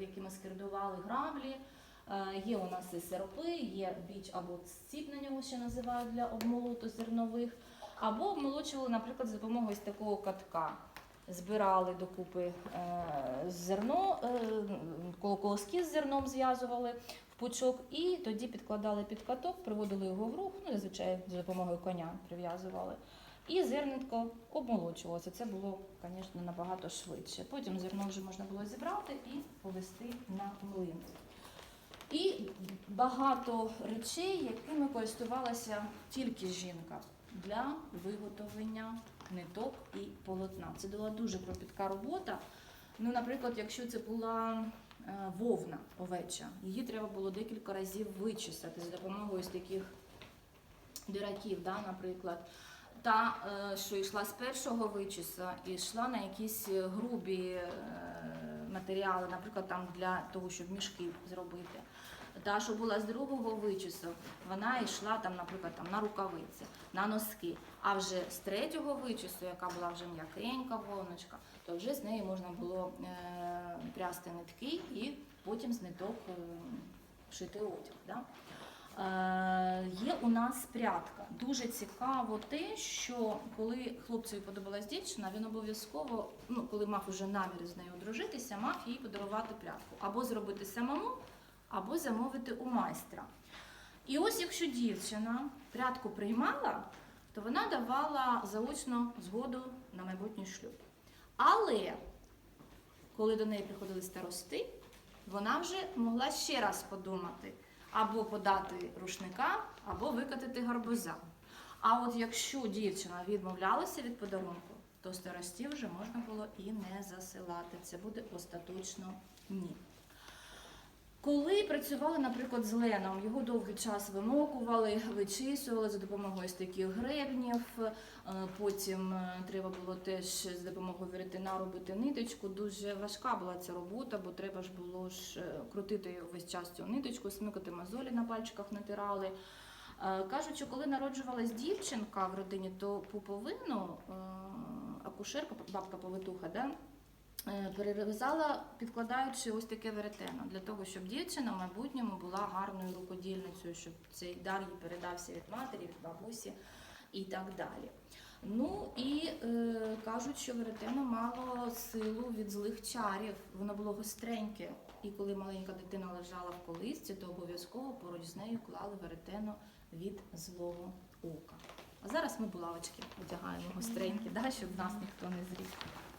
якими скердували граблі. Е, Є у нас і сиропи, є біч або ціп на нього ще називають для обмолоту зернових. Або обмолочували, наприклад, за допомогою ось такого катка. Збирали докупи е, зерно, е, колоски з зерном зв'язували в пучок і тоді підкладали під каток, приводили його в рух, ну, зазвичай за допомогою коня прив'язували. І зернятко обмолочувалося. Це було, звісно, набагато швидше. Потім зерно вже можна було зібрати і повести на млин. І багато речей, якими користувалася тільки жінка для виготовлення ниток і полотна. Це була дуже кропітка робота. Ну, наприклад, якщо це була е, вовна овеча, її треба було декілька разів вичесати за допомогою ось таких дираків, да, наприклад. Та, е, що йшла з першого вичіса і йшла на якісь е, грубі е, матеріали, наприклад, там для того, щоб мішки зробити. Та, що була з другого вичісу, вона йшла там, наприклад, там, на рукавиці, на носки. А вже з третього вичісу, яка була вже м'якенька вовночка, то вже з неї можна було е, прясти нитки і потім з ниток е, шити одяг. Да? Е, Є у нас прядка. Дуже цікаво те, що коли хлопцеві подобалась дівчина, він обов'язково, ну коли мав уже намір з нею одружитися, мав їй подарувати прядку або зробити самому, або замовити у майстра. І ось якщо дівчина прядку приймала, то вона давала заочно згоду на майбутній шлюб. Але коли до неї приходили старости, вона вже могла ще раз подумати або подати рушника, або викатити гарбуза. А от якщо дівчина відмовлялася від подарунку, то старостів вже можна було і не засилати. Це буде остаточно ні. Коли працювали, наприклад, з леном, його довгий час вимокували, вичисували за допомогою таких гребнів. Е, Потім е, треба було теж з допомогою веретена робити ниточку. Дуже важка була ця робота, бо треба ж було ж е, крутити весь час цю ниточку, смикати мозолі на пальчиках натирали. Кажуть, що коли народжувалась дівчинка в родині, то пуповину акушерка, бабка повитуха, да, е, перерізала, підкладаючи ось таке веретено, для того, щоб дівчина в майбутньому була гарною рукодільницею, щоб цей дар їй передався від матері, від бабусі і так далі. Ну і е, кажуть, що веретено мало силу від злих чарів, воно було гостреньке. І коли маленька дитина лежала в колисці, то обов'язково поруч з нею клали веретено від злого ока. А зараз ми булавочки одягаємо гостренькі, да, щоб нас ніхто не зрізав.